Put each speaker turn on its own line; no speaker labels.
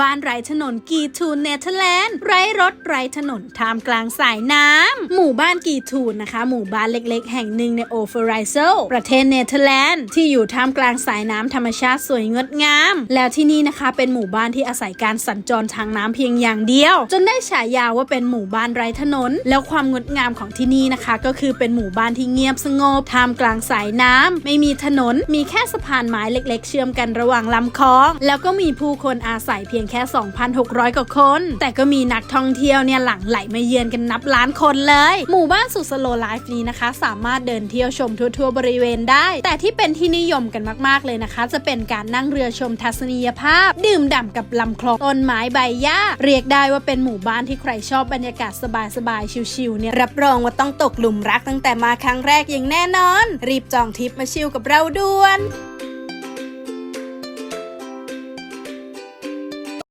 บ้านไร้ถนนกีทูนเนเธอร์แลนด์ไร้รถไร้ถนนท่ามกลางสายน้ำหมู่บ้านกีทูนนะคะ หมู่บ้านเล็กๆ แห่งหนึ่งในโอเฟอร์ไรเซลประเทศเนเธอร์แลนด์ที่อยู่ท่ามกลางสายน้ำธรรมชาติสวยงดงาม แล้วที่นี่นะคะเป็นหมู่บ้านที่อาศัยการสัญจรทางน้ำเพียงอย่างเดียว จนได้ฉายาว่าเป็นหมู่บ้านไร้ถนน แล้วความงดงามของที่นี่นะคะ ก็คือเป็นหมู่บ้านที่เงียบสงบท่ามกลางสายน้ำไม่มีถนนมีแค่สะพานไม้เล็ก ๆ เชื่อมกันระหว่างลำคลอง แล้วก็มีผู้คนอาศัยเพียงยงแค่ 2,600 กว่าคน แต่ก็มีนักท่องเที่ยวเนี่ยหลั่งไหลมาเยือนกันนับล้านคนเลย หมู่บ้านสุดสโลไลฟ์นี้นะคะ สามารถเดินเที่ยวชมทั่วๆบริเวณได้ แต่ที่เป็นที่นิยมกันมากๆเลยนะคะ จะเป็นการนั่งเรือชมทัศนียภาพ ดื่มด่ำกับลำคลองต้นไม้ใบหญ้า เรียกได้ว่าเป็นหมู่บ้านที่ใครชอบบรรยากาศสบายๆชิลๆเนี่ยรับรองว่าต้องตกหลุมรักตั้งแต่มาครั้งแรกอย่างแน่นอน รีบจองทริปมาชิลกับเราด่วน